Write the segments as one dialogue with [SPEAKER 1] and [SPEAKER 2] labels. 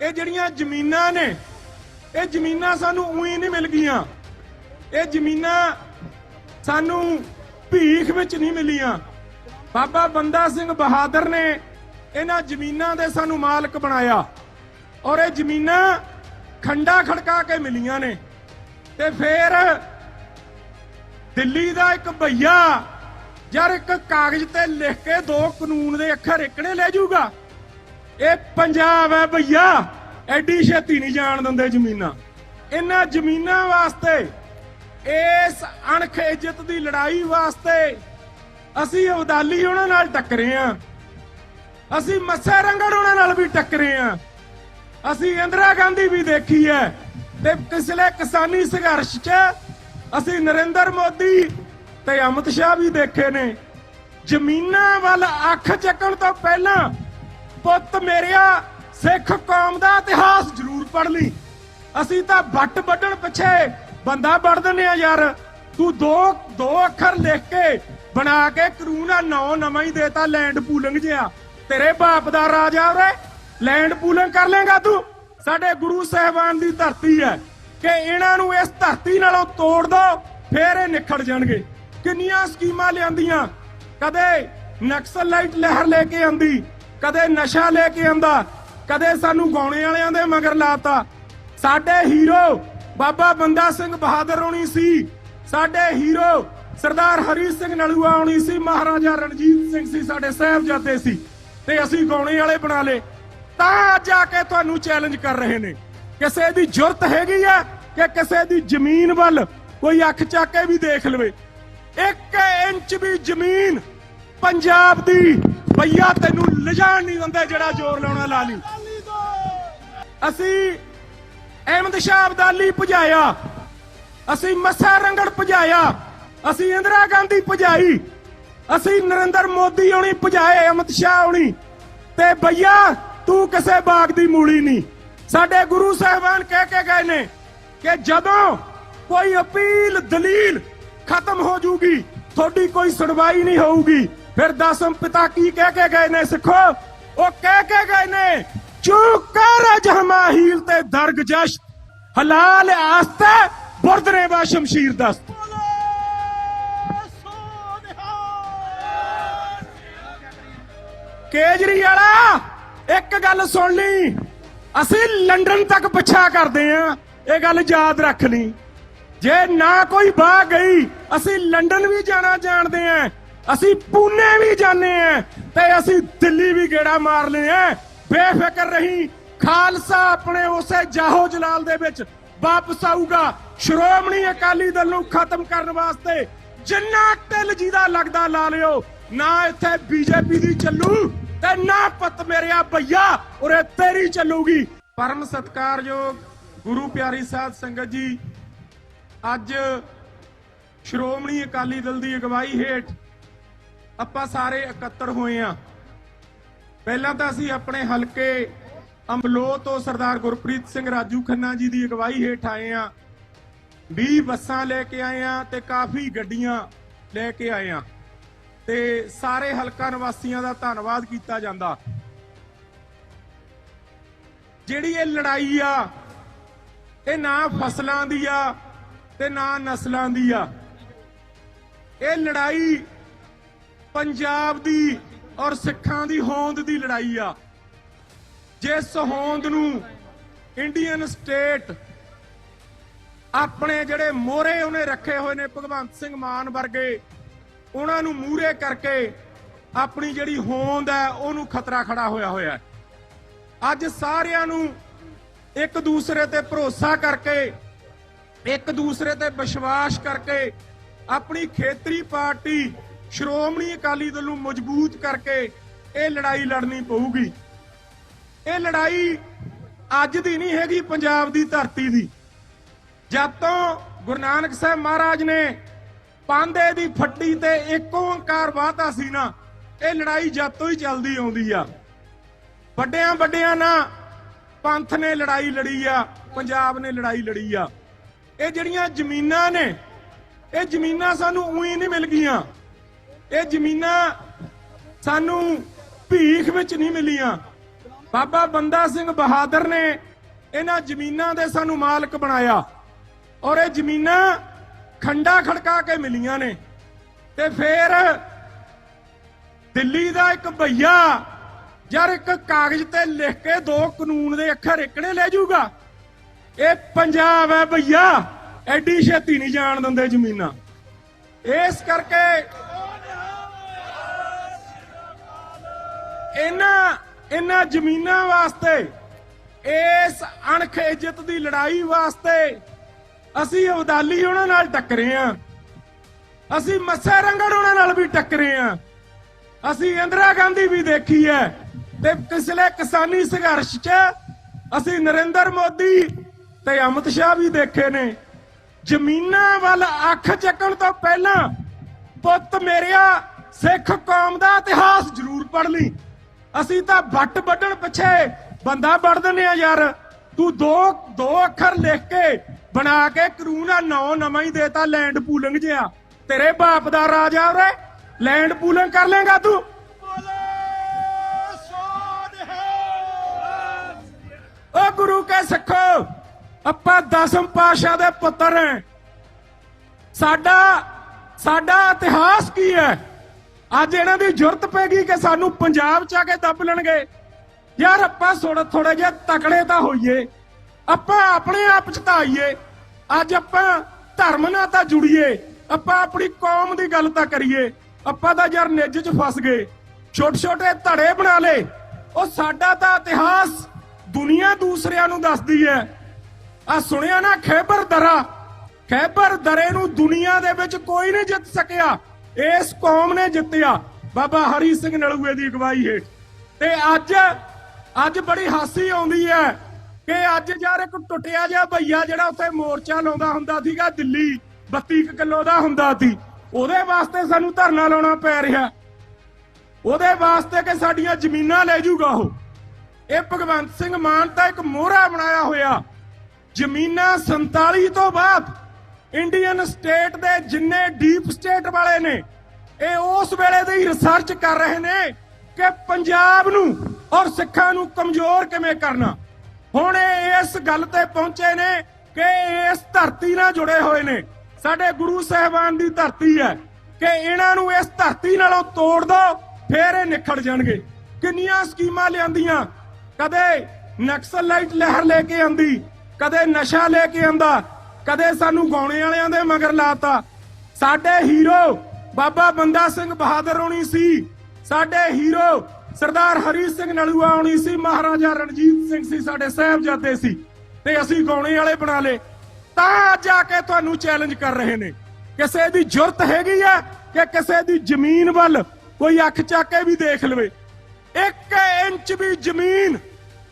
[SPEAKER 1] ਇਹ ਜਿਹੜੀਆਂ ਜ਼ਮੀਨਾਂ ਨੇ, ਇਹ ਜ਼ਮੀਨਾਂ ਸਾਨੂੰ ਉਹੀ ਨਹੀਂ ਮਿਲ ਗਈਆਂ। ਇਹ ਜ਼ਮੀਨਾਂ ਸਾਨੂੰ ਭੀਖ ਵਿੱਚ ਨਹੀਂ ਮਿਲੀਆਂ। ਬਾਬਾ ਬੰਦਾ ਸਿੰਘ ਬਹਾਦਰ ਨੇ ਇਹਨਾਂ ਜ਼ਮੀਨਾਂ ਦੇ ਸਾਨੂੰ ਮਾਲਕ ਬਣਾਇਆ। ਔਰ ਇਹ ਜ਼ਮੀਨਾਂ ਖੰਡਾ ਖੜਕਾ ਕੇ ਮਿਲੀਆਂ ਨੇ। ਤੇ ਫਿਰ ਦਿੱਲੀ ਦਾ ਇੱਕ ਭਈਆ ਯਾਰ ਇੱਕ ਕਾਗਜ਼ ਤੇ ਲਿਖ ਕੇ ਦੋ ਕਾਨੂੰਨ ਦੇ ਅੱਖਰ ਇਕਣੇ ਲੈ ਜਾਊਗਾ। ਇਹ ਪੰਜਾਬ ਹੈ ਭਈਆ। ਐਡੀ ਛੇਤੀ ਨਹੀਂ ਜਾਣ ਦਿੰਦੇ ਜ਼ਮੀਨਾਂ। ਇਹਨਾਂ ਜ਼ਮੀਨਾਂ ਵਾਸਤੇ, ਇਸ ਅਣਖ ਇੱਜ਼ਤ ਦੀ ਲੜਾਈ ਵਾਸਤੇ ਅਸੀਂ ਅਬਦਾਲੀ ਉਹਨਾਂ ਨਾਲ ਟੱਕਰੇ ਆ। ਅਸੀਂ ਮੱਸੇ ਰੰਗੜ ਉਹਨਾਂ ਨਾਲ ਵੀ ਟੱਕਰੇ ਆ। ਅਸੀਂ ਇੰਦਰਾ ਗਾਂਧੀ ਵੀ ਦੇਖੀ ਹੈ ਤੇ ਪਿਛਲੇ ਕਿਸਾਨੀ ਸੰਘਰਸ਼ 'ਚ ਅਸੀਂ ਨਰਿੰਦਰ ਮੋਦੀ ਤੇ ਅਮਿਤ ਸ਼ਾਹ ਵੀ ਦੇਖੇ ਨੇ। ਜ਼ਮੀਨਾਂ ਵੱਲ ਅੱਖ ਚੱਕਣ ਤੋਂ ਪਹਿਲਾਂ ਪੁੱਤ ਮੇਰਿਆ, ਸਿੱਖ ਕੌਮ ਦਾ ਇਤਿਹਾਸ ਜ਼ਰੂਰ ਪੜ੍ਹ ਲਈ। ਅਸੀਂ ਤਾਂ ਵੱਟ ਵੱਢਣ ਪਿੱਛੇ ਬੰਦਾ ਵੱਢ ਦਿੰਦੇ ਆ ਯਾਰ। ਤੂੰ ਦੋ ਦੋ ਅੱਖਰ ਲਿਖ ਕੇ ਬਣਾ ਕੇ ਕਾਨੂੰਨ ਨੌ ਨਵਾਂ ਹੀ ਦੇਤਾ ਲੈਂਡ ਪੂਲਿੰਗ ਜਿਆ ਤੇਰੇ ਬਾਪ ਦਾ ਰਾਜਾ ਉਰੇ, ਲੈਂਡ ਪੂਲਿੰਗ ਕਰ ਲੇਗਾ ਤੂੰ। ਸਾਡੇ ਗੁਰੂ ਸਾਹਿਬਾਨ ਦੀ ਧਰਤੀ ਹੈ ਕਿ ਇਹਨਾਂ ਨੂੰ ਇਸ ਧਰਤੀ ਨਾਲੋਂ ਤੋੜ ਦੋ, ਫੇਰ ਇਹ ਨਿਖੜ ਜਾਣਗੇ। ਕਿੰਨੀਆਂ ਸਕੀਮਾਂ ਲਿਆਂਦੀਆਂ। ਕਦੇ ਨਕਸਲਾਈਟ ਲਹਿਰ ਲੈ ਕੇ ਆਂਦੀ ਕਦੇ ਨਸ਼ਾ ਲੈ ਕੇ ਆਂਦਾ, ਕਦੇ ਸਾਨੂੰ ਗਾਉਣੇ ਵਾਲਿਆਂ ਦੇ ਮਗਰ ਲਾਤਾ। ਸਾਡੇ ਹੀਰੋ ਬਾਬਾ ਬੰਦਾ ਸਿੰਘ ਬਹਾਦਰ ਹੋਣੀ ਸੀ, ਸਾਡੇ ਹੀਰੋ ਸਰਦਾਰ ਹਰੀ ਸਿੰਘ ਨਲੂਆ ਹੋਣੀ ਸੀ, ਮਹਾਰਾਜਾ ਰਣਜੀਤ ਸਿੰਘ ਸੀ, ਸਾਡੇ ਸਾਹਿਬਜ਼ਾਦੇ ਸੀ, ਤੇ ਅਸੀਂ ਗਾਉਣੇ ਵਾਲੇ ਬਣਾ ਲਏ। ਤਾਂ ਅੱਜ ਆ ਕੇ ਤੁਹਾਨੂੰ ਚੈਲੰਜ ਕਰ ਰਹੇ ਨੇ। ਕਿਸੇ ਦੀ ਜੁਰਤ ਹੈਗੀ ਆ ਕਿ ਕਿਸੇ ਦੀ ਜ਼ਮੀਨ ਵੱਲ ਕੋਈ ਅੱਖ ਚੱਕ ਕੇ ਵੀ ਦੇਖ ਲਵੇ। ਇੱਕ ਇੰਚ ਵੀ ਜ਼ਮੀਨ ਪੰਜਾਬ ਦੀ ਭਈਆ, ਤੈਨੂੰ ਲਿਜਾਣ ਨਹੀਂ ਦਿੰਦੇ ਜਿਹੜਾ ਜ਼ੋਰ ਲਾਉਣਾ ਲਾ ਲਈ ਅਸੀਂ ਅਹਿਮਦ ਸ਼ਾਹ ਅਬਦਾਲੀ ਭਜਾਇਆ, ਅਸੀਂ ਮੱਸਾ ਰੰਗੜ ਭਜਾਇਆ, ਅਸੀਂ ਇੰਦਰਾ ਗਾਂਧੀ ਭਜਾਈ, ਅਸੀਂ ਨਰਿੰਦਰ ਮੋਦੀ ਹੋਣੀ ਭਜਾਏ ਅਮਿਤ ਸ਼ਾਹ ਹੋਣੀ। ਤੇ ਭਈਆ, ਤੂੰ ਕਿਸੇ ਬਾਗ ਦੀ ਮੂਲੀ ਨਹੀਂ। ਸਾਡੇ ਗੁਰੂ ਸਾਹਿਬਾਨ ਕਹਿ ਕੇ ਗਏ ਨੇ ਕਿ ਜਦੋਂ ਕੋਈ ਅਪੀਲ, ਦਲੀਲ ਖਤਮ ਹੋ ਜੂਗੀ, ਤੁਹਾਡੀ ਕੋਈ ਸੁਣਵਾਈ ਨਹੀਂ ਹੋਊਗੀ। ਫਿਰ ਦਸਮ ਪਿਤਾ ਕੀ ਕਹਿ ਕੇ ਗਏ ਨੇ ਸਿੱਖੋ? ਉਹ ਕਹਿ ਕੇ ਗਏ ਨੇ ਚੁੱਕ ਕਰ ਜਹਮਾਹੀਲ ਤੇ ਦਰਗ ਜਸ਼ ਹਲਾਲ ਆਸਤੇ ਬੁਰਦਰੇ ਬਾ ਸ਼ਮਸ਼ੀਰ ਦਸਤ। ਕੇਜਰੀ ਵਾਲਾ ਇੱਕ ਗੱਲ ਸੁਣ ਲਈ। ਅਸੀਂ ਲੰਡਨ ਤੱਕ ਪਿੱਛਾ ਕਰਦੇ ਆਂ, ਇਹ ਗੱਲ ਯਾਦ ਰੱਖ ਲਈ। ਜੇ ਨਾ ਕੋਈ ਬਾਹ ਗਈ, ਅਸੀਂ ਲੰਡਨ ਵੀ ਜਾਣਾ ਜਾਣਦੇ ਆਂ। ਅਸੀਂ ਪੂਨੇ ਵੀ ਜਾਂਦੇ ਆਂ ਤੇ ਅਸੀਂ ਦਿੱਲੀ ਵੀ ਗੇੜਾ ਮਾਰਨੇ ਆਂ। ਬੇਫਿਕਰ ਰਹੀ। ਖਾਲਸਾ ਆਪਣੇ ਉਸੇ ਜਾਹੋ ਜਲਾਲ ਦੇ ਵਿੱਚ ਵਾਪਸ ਆਊਗਾ। ਸ਼੍ਰੋਮਣੀ ਅਕਾਲੀ ਦਲ ਨੂੰ ਖਤਮ ਕਰਨ ਵਾਸਤੇ ਜਿੰਨਾ ਢਿੱਲ ਜਿਹਦਾ ਲੱਗਦਾ ਲਾ ਲਿਓ। ਨਾ ਇੱਥੇ ਬੀਜੇਪੀ ਦੀ ਚੱਲੂ ਤੇ ਨਾ ਪਤ ਮੇਰਿਆ ਭਈਆ ਉਰੇ ਤੇਰੀ ਚੱਲੂਗੀ। ਪਰਮ ਸਤਕਾਰਯੋਗ ਗੁਰੂ ਪਿਆਰੀ ਸਾਧ ਸੰਗਤ ਜੀ, ਅੱਜ ਸ਼੍ਰੋਮਣੀ ਅਕਾਲੀ ਦਲ ਦੀ ਅਗਵਾਈ ਹੇਠ ਆਪਾਂ ਸਾਰੇ ਇਕੱਤਰ ਹੋਏ ਆ। ਪਹਿਲਾਂ ਤਾਂ ਅਸੀਂ ਆਪਣੇ ਹਲਕੇ ਅੰਬਲੋ ਤੋਂ ਸਰਦਾਰ ਗੁਰਪ੍ਰੀਤ ਸਿੰਘ ਰਾਜੂ ਖੰਨਾ ਜੀ ਦੀ ਅਗਵਾਈ ਹੇਠ ਆਏ ਆ। 20 ਬੱਸਾਂ ਲੈ ਕੇ ਆਏ ਆ ਤੇ ਕਾਫੀ ਗੱਡੀਆਂ ਲੈ ਕੇ ਆਏ ਆ। ਤੇ ਸਾਰੇ ਹਲਕਾ ਨਿਵਾਸੀਆਂ ਦਾ ਧੰਨਵਾਦ ਕੀਤਾ ਜਾਂਦਾ। ਜਿਹੜੀ ਇਹ ਲੜਾਈ ਆ, ਇਹ ਨਾ ਫਸਲਾਂ ਦੀ ਆ ਤੇ ਨਾ ਨਸਲਾਂ ਦੀ ਆ। ਇਹ ਲੜਾਈ ਪੰਜਾਬ ਦੀ ਔਰ ਸਿੱਖਾਂ ਦੀ ਹੋਂਦ ਦੀ ਲੜਾਈ ਆ। ਜਿਸ ਹੋਂਦ ਨੂੰ ਇੰਡੀਅਨ ਸਟੇਟ ਆਪਣੇ ਜਿਹੜੇ ਮੋਹਰੇ ਉਹਨੇ ਰੱਖੇ ਹੋਏ ਨੇ ਭਗਵੰਤ ਸਿੰਘ ਮਾਨ ਵਰਗੇ, ਉਹਨਾਂ ਨੂੰ ਮੂਹਰੇ ਕਰਕੇ ਆਪਣੀ ਜਿਹੜੀ ਹੋਂਦ ਹੈ, ਉਹਨੂੰ ਖਤਰਾ ਖੜਾ ਹੋਇਆ ਹੋਇਆ ਅੱਜ ਸਾਰਿਆਂ ਨੂੰ ਇੱਕ ਦੂਸਰੇ ਤੇ ਭਰੋਸਾ ਕਰਕੇ, ਇੱਕ ਦੂਸਰੇ ਤੇ ਵਿਸ਼ਵਾਸ ਕਰਕੇ ਆਪਣੀ ਖੇਤਰੀ ਪਾਰਟੀ ਸ਼੍ਰੋਮਣੀ ਅਕਾਲੀ ਦਲ ਨੂੰ ਮਜ਼ਬੂਤ ਕਰਕੇ ਇਹ ਲੜਾਈ ਲੜਨੀ ਪਊਗੀ। ਇਹ ਲੜਾਈ ਅੱਜ ਦੀ ਨਹੀਂ ਹੈਗੀ, ਪੰਜਾਬ ਦੀ ਧਰਤੀ ਦੀ। ਜਦ ਤੋਂ ਗੁਰੂ ਨਾਨਕ ਸਾਹਿਬ ਮਹਾਰਾਜ ਨੇ ਪਾਂਦੇ ਦੀ ਫੱਟੀ ਤੇ ਇੱਕ ਓੰਕਾਰ ਵਾਤਾ ਸੀ ਨਾ, ਇਹ ਲੜਾਈ ਜਦ ਤੋਂ ਹੀ ਚੱਲਦੀ ਆਉਂਦੀ ਆ। ਵੱਡਿਆਂ ਵੱਡਿਆਂ ਨਾ ਪੰਥ ਨੇ ਲੜਾਈ ਲੜੀ ਆ, ਪੰਜਾਬ ਨੇ ਲੜਾਈ ਲੜੀ ਆ। ਇਹ ਜਿਹੜੀਆਂ ਜ਼ਮੀਨਾਂ ਨੇ, ਇਹ ਜ਼ਮੀਨਾਂ ਸਾਨੂੰ ਉਹੀ ਨਹੀਂ ਮਿਲ ਗਈਆਂ। ਇਹ ਜ਼ਮੀਨਾਂ ਸਾਨੂੰ ਭੀਖ ਵਿੱਚ ਨਹੀਂ ਮਿਲੀਆਂ। ਬਾਬਾ ਬੰਦਾ ਸਿੰਘ ਬਹਾਦਰ ਨੇ ਇਹਨਾਂ ਜ਼ਮੀਨਾਂ ਦੇ ਸਾਨੂੰ ਮਾਲਕ ਬਣਾਇਆ। ਔਰ ਇਹ ਜ਼ਮੀਨਾਂ ਖੰਡਾ ਖੜਕਾ ਕੇ ਮਿਲੀਆਂ ਨੇ। ਤੇ ਫਿਰ ਦਿੱਲੀ ਦਾ ਇੱਕ ਭਈਆ ਯਾਰ ਇੱਕ ਕਾਗਜ਼ ਤੇ ਲਿਖ ਕੇ ਦੋ ਕਾਨੂੰਨ ਦੇ ਅੱਖਰ ਇਕੜੇ ਲੈ ਜਾਊਗਾ। ਇਹ ਪੰਜਾਬ ਹੈ ਭਈਆ। ਐਡੀ ਛੇਤੀ ਨਹੀਂ ਜਾਣ ਦਿੰਦੇ ਜ਼ਮੀਨਾਂ। ਇਸ ਕਰਕੇ ਇਹਨਾਂ ਇਹਨਾਂ ਜ਼ਮੀਨਾਂ ਵਾਸਤੇ, ਇਸ ਅਣਖ ਇੱਜ਼ਤ ਦੀ ਲੜਾਈ ਵਾਸਤੇ ਅਸੀਂ ਅਬਦਾਲੀ ਉਹਨਾਂ ਨਾਲ ਟੱਕਰੇ ਆ। ਅਸੀਂ ਮੱਸੇ ਰੰਗੜ ਉਹਨਾਂ ਨਾਲ ਵੀ ਟੱਕਰੇ ਆ। ਅਸੀਂ ਇੰਦਰਾ ਗਾਂਧੀ ਵੀ ਦੇਖੀ ਹੈ ਤੇ ਪਿਛਲੇ ਕਿਸਾਨੀ ਸੰਘਰਸ਼ 'ਚ ਅਸੀਂ ਨਰਿੰਦਰ ਮੋਦੀ ਤੇ ਅਮਿਤ ਸ਼ਾਹ ਵੀ ਦੇਖੇ ਨੇ। ਜ਼ਮੀਨਾਂ ਵੱਲ ਅੱਖ ਚੱਕਣ ਤੋਂ ਪਹਿਲਾਂ ਪੁੱਤ ਮੇਰਿਆ ਸਿੱਖ ਕੌਮ ਦਾ ਇਤਿਹਾਸ ਜ਼ਰੂਰ ਪੜ੍ਹ ਲਈ। ਅਸੀਂ ਤਾਂ ਵੱਟ ਵੱਢਣ ਪਿੱਛੇ ਬੰਦਾ ਵੱਢ ਦਿੰਦੇ ਆ ਯਾਰ। ਤੂੰ ਦੋ ਦੋ ਅੱਖਰ ਲਿਖ ਕੇ ਬਣਾ ਕੇ ਕਾਨੂੰਨ ਆ, ਨੌ ਨਵਾਂ ਹੀ ਦੇਤਾ ਲੈਂਡ ਪੂਲਿੰਗ ਜਿਆ ਤੇਰੇ ਬਾਪ ਦਾ ਰਾਜ ਉਰੇ। ਲੈਂਡ ਪੂਲਿੰਗ ਕਰ ਲੇਗਾ ਤੂੰ। ਓ ਗੁਰੂ ਕੇ ਸਿੱਖੋ, ਆਪਾਂ ਦਸਮ ਪਾਸ਼ਾ ਦੇ ਪੁੱਤਰ ਹਾਂ ਸਾਡਾ ਸਾਡਾ ਇਤਿਹਾਸ ਕੀ ਹੈ? ਅੱਜ ਇਹਨਾਂ ਦੀ ਜ਼ਰੂਰਤ ਪੈ ਗਈ ਕਿ ਸਾਨੂੰ ਪੰਜਾਬ ਚ ਆ ਕੇ ਦੱਬ ਲੈਣਗੇ। ਯਾਰ ਆਪਾਂ ਥੋੜਾ ਥੋੜੇ ਜਿਹਾ ਤਕੜੇ ਤਾਂ ਹੋਈਏ। ਆਪਾਂ ਆਪਣੇ ਆਪ ਚ ਤਾਂ ਆਈਏ। ਅੱਜ ਆਪਾਂ ਧਰਮ ਨਾਲ ਤਾਂ ਜੁੜੀਏ। ਆਪਾਂ ਆਪਣੀ ਕੌਮ ਦੀ ਗੱਲ ਤਾਂ ਕਰੀਏ। ਆਪਾਂ ਤਾਂ ਯਾਰ ਨਿੱਜ ਚ ਫਸ ਗਏ। ਛੋਟੇ ਛੋਟੇ ਧੜੇ ਬਣਾ ਲੇ ਉਹ ਸਾਡਾ ਤਾਂ ਇਤਿਹਾਸ ਦੁਨੀਆ ਦੂਸਰਿਆਂ ਨੂੰ ਦੱਸਦੀ ਹੈ। ਆ ਸੁਣਿਆ ਨਾ, ਖੈਬਰ ਦਰਾ। ਖੈਬਰ ਦਰੇ ਨੂੰ ਦੁਨੀਆ ਦੇ ਵਿੱਚ ਕੋਈ ਨਹੀਂ ਜਿੱਤ ਸਕਿਆ। ਇਸ ਕੌਮ ਨੇ ਜਿੱਤਿਆ। ਬਾਬਾ ਹਰੀ ਸਿੰਘ ਨਲੂਏ ਦੀ ਅਗਵਾਈ ਹੇਠ। ਤੇ ਅੱਜ ਅੱਜ ਬੜੀ ਹਾਸੀ ਆਉਂਦੀ ਹੈ ਕਿ ਅੱਜ ਯਾਰ ਇੱਕ ਟੁੱਟਿਆ ਜਿਹਾ ਭਈਆ ਜਿਹੜਾ ਉੱਥੇ ਮੋਰਚਾ ਲਾਉਂਦਾ ਹੁੰਦਾ ਸੀਗਾ ਦਿੱਲੀ 32 ਕਿਲੋ ਦਾ ਹੁੰਦਾ ਸੀ। ਉਹਦੇ ਵਾਸਤੇ ਸਾਨੂੰ ਧਰਨਾ ਲਾਉਣਾ ਪੈ ਰਿਹਾ। ਉਹਦੇ ਵਾਸਤੇ ਕਿ ਸਾਡੀਆਂ ਜ਼ਮੀਨਾਂ ਲੈ ਜਾਊਗਾ ਉਹ। ਇਹ ਭਗਵੰਤ ਸਿੰਘ ਮਾਨ ਤਾਂ ਇੱਕ ਮੋਹਰਾ ਬਣਾਇਆ ਹੋਇਆ। ਜ਼ਮੀਨਾਂ 47 ਤੋਂ ਬਾਅਦ ਇੰਡੀਅਨ ਸਟੇਟ ਦੇ ਜਿੰਨੇ ਡੀਪ ਸਟੇਟ ਵਾਲੇ ਨੇ, ਇਹ ਉਸ ਵੇਲੇ ਦੀ ਰਿਸਰਚ ਕਰ ਰਹੇ ਨੇ ਕਿ ਪੰਜਾਬ ਨੂੰ ਔਰ ਸਿੱਖਾਂ ਨੂੰ ਕਮਜ਼ੋਰ ਕਿਵੇਂ ਕਰਨਾ। ਹੁਣ ਇਹ ਇਸ ਗੱਲ ਤੇ ਪਹੁੰਚੇ ਨੇ ਕਿ ਇਸ ਧਰਤੀ ਨਾਲ ਜੁੜੇ ਹੋਏ ਨੇ। ਸਾਡੇ ਗੁਰੂ ਸਾਹਿਬਾਨ ਦੀ ਧਰਤੀ ਹੈ ਕਿ ਇਹਨਾਂ ਨੂੰ ਇਸ ਧਰਤੀ ਨਾਲੋਂ ਤੋੜ ਦੋ, ਫੇਰ ਇਹ ਨਿਖੜ ਜਾਣਗੇ। ਕਿੰਨੀਆਂ ਸਕੀਮਾਂ ਲਿਆਂਦੀਆਂ? ਕਦੇ ਨਕਸਲਾਈਟ ਲਹਿਰ ਲੈ ਕੇ ਆਂਦੀ ਕਦੇ ਨਸ਼ਾ ਲੈ ਕੇ ਆਂਦਾ ਕਦੇ ਸਾਨੂੰ ਗਾਉਣੇ ਵਾਲਿਆਂ ਦੇ ਮਗਰ ਲਾਤਾ। ਸਾਡੇ ਹੀਰੋ ਬਾਬਾ ਬੰਦਾ ਸਿੰਘ ਬਹਾਦਰ ਹੋਣੀ ਸੀ। ਸਾਡੇ ਹੀਰੋ ਸਰਦਾਰ ਹਰੀ ਸਿੰਘ ਨਲੂਆ ਹੋਣੀ ਸੀ। ਮਹਾਰਾਜਾ ਰਣਜੀਤ ਸਿੰਘ ਸੀ, ਸਾਡੇ ਸਾਹਿਬਜ਼ਾਦੇ ਸੀ। ਤੇ ਅਸੀਂ ਗਾਉਣੇ ਵਾਲੇ ਬਣਾ ਲੇ ਤਾਂ ਅੱਜ ਆ ਕੇ ਤੁਹਾਨੂੰ ਚੈਲੰਜ ਕਰ ਰਹੇ ਨੇ। ਕਿਸੇ ਦੀ ਜੁਰਤ ਹੈਗੀ ਆ ਕਿ ਕਿਸੇ ਦੀ ਜ਼ਮੀਨ ਵੱਲ ਕੋਈ ਅੱਖ ਚੱਕ ਕੇ ਵੀ ਦੇਖ ਲਵੇ। ਇੱਕ ਇੰਚ ਵੀ ਜ਼ਮੀਨ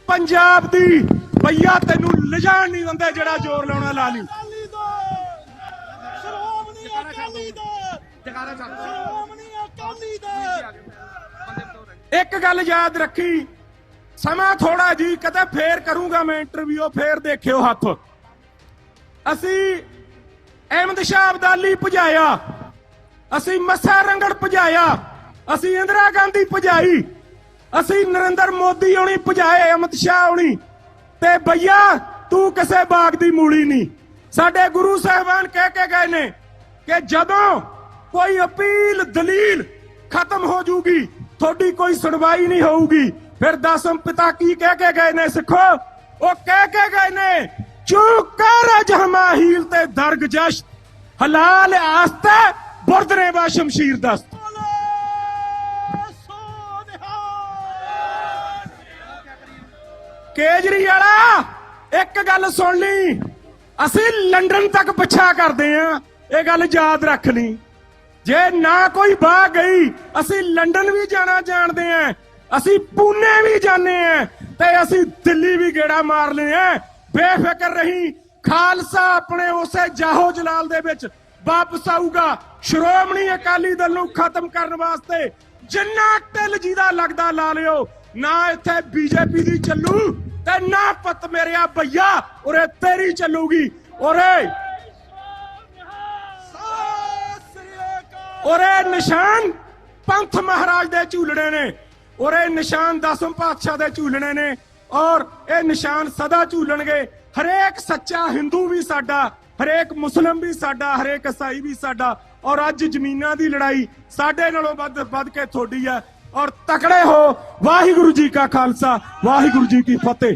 [SPEAKER 1] ਪੰਜਾਬ ਦੀ ਭਈਆ ਤੈਨੂੰ ਲਿਜਾਣ ਨਹੀਂ ਦਿੰਦੇ ਜਿਹੜਾ ਜ਼ੋਰ ਲਾਉਣਾ ਲਾ ਲਈ। ਇੱਕ ਗੱਲ ਯਾਦ ਰੱਖੀ ਸਮਾਂ ਥੋੜਾ ਜੀ ਕਦੇ ਫੇਰ ਕਰੂੰਗਾ ਮੈਂ ਇੰਟਰਵਿਊ ਫੇਰ ਦੇਖਿਓ ਹੱਥ। ਅਸੀਂ ਅਹਿਮਦ ਸ਼ਾਹ ਅਬਦਾਲੀ ਭਜਾਇਆ ਅਸੀਂ ਮੱਸਾ ਰੰਗੜ ਭਜਾਇਆ ਅਸੀਂ ਇੰਦਰਾ ਗਾਂਧੀ ਭਜਾਈ ਅਸੀਂ ਨਰਿੰਦਰ ਮੋਦੀ ਹੋਣੀ ਭਜਾਏ ਅਮਿਤ ਸ਼ਾਹ ਹੋਣੀ। ਤੇ ਭਈਆ, ਤੂੰ ਕਿਸੇ ਬਾਗ ਦੀ ਮੂਲੀ ਨਹੀਂ। ਸਾਡੇ ਗੁਰੂ ਸਾਹਿਬਾਨ ਕਹਿ ਕੇ ਗਏ ਨੇ ਕਿ ਜਦੋਂ ਕੋਈ ਅਪੀਲ, ਦਲੀਲ ਖਤਮ ਹੋ ਜੂਗੀ, ਤੁਹਾਡੀ ਕੋਈ ਸੁਣਵਾਈ ਨਹੀਂ ਹੋਊਗੀ। ਫਿਰ ਦਸਮ ਪਿਤਾ ਕੀ ਕਹਿ ਕੇ ਗਏ ਨੇ ਸਿੱਖੋ? ਉਹ ਕਹਿ ਕੇ ਗਏ ਨੇ ਚੁੱਕ ਕਰ ਜਹਮਾਹੀਲ ਤੇ ਦਰਗ ਜਸ਼ ਹਲਾਲ ਆਸਤੇ ਬੁਰਦਨੇ ਬਾ ਸ਼ਮਸ਼ੀਰ ਦਸਤ। ਕੇਜਰੀਵਾਲਾ, ਇੱਕ ਗੱਲ ਸੁਣ ਲਈ। ਅਸੀਂ ਲੰਡਨ ਤੱਕ ਪਿੱਛਾ ਕਰਦੇ ਆਂ। ਇਹ ਗੱਲ ਯਾਦ ਰੱਖ ਲਈ। ਜੇ ਨਾ ਕੋਈ ਬਾਹ ਗਈ, ਅਸੀਂ ਲੰਡਨ ਵੀ ਜਾਣਾ ਜਾਣਦੇ ਆਂ। ਅਸੀਂ ਪੂਨੇ ਵੀ ਜਾਂਦੇ ਆਂ ਤੇ ਅਸੀਂ ਦਿੱਲੀ ਵੀ ਗੇੜਾ ਮਾਰ ਲਏ ਆਂ। ਬੇਫਿਕਰ ਰਹੀ। ਖਾਲਸਾ ਆਪਣੇ ਉਸੇ ਜਾਹੋ ਜਲਾਲ ਦੇ ਵਿੱਚ ਵਾਪਸ ਆਊਗਾ। ਸ਼੍ਰੋਮਣੀ ਅਕਾਲੀ ਦਲ ਨੂੰ ਖਤਮ ਕਰਨ ਵਾਸਤੇ ਜਿੰਨਾ ਟਿਲ ਜਿਹਦਾ ਲੱਗਦਾ ਲਾ ਲਿਓ। ਨਾ ਇੱਥੇ ਬੀਜੇਪੀ ਦੀ ਚੱਲੂ ਤੇ ਨਾ ਪਤ ਮੇਰਿਆ ਭਈਆ, ਉਰੇ ਤੇਰੀ ਚੱਲੂਗੀ। ਉਰੇ ਉਰੇ ਨਿਸ਼ਾਨ ਪੰਥ ਮਹਾਰਾਜ ਦੇ ਝੂਲੜੇ ਨੇ। ਔਰ ਇਹ ਨਿਸ਼ਾਨ ਦਸਮ ਪਾਤਸ਼ਾਹ ਦੇ ਝੂਲਣੇ ਨੇ ਔਰ ਇਹ ਨਿਸ਼ਾਨ ਸਦਾ ਝੂਲਣਗੇ। ਹਰੇਕ ਸੱਚਾ ਹਿੰਦੂ ਵੀ ਸਾਡਾ, ਹਰੇਕ ਮੁਸਲਮ ਵੀ ਸਾਡਾ, ਹਰੇਕ ਈਸਾਈ ਵੀ ਸਾਡਾ ਔਰ ਅੱਜ ਜ਼ਮੀਨਾਂ ਦੀ ਲੜਾਈ ਸਾਡੇ ਨਾਲੋਂ ਵੱਧ ਵੱਧ ਕੇ ਤੁਹਾਡੀ ਹੈ ਔਰ ਤਕੜੇ ਹੋ। ਵਾਹਿਗੁਰੂ ਜੀ ਕਾ ਖਾਲਸਾ ਵਾਹਿਗੁਰੂ ਜੀ ਕੀ ਫਤਿਹ।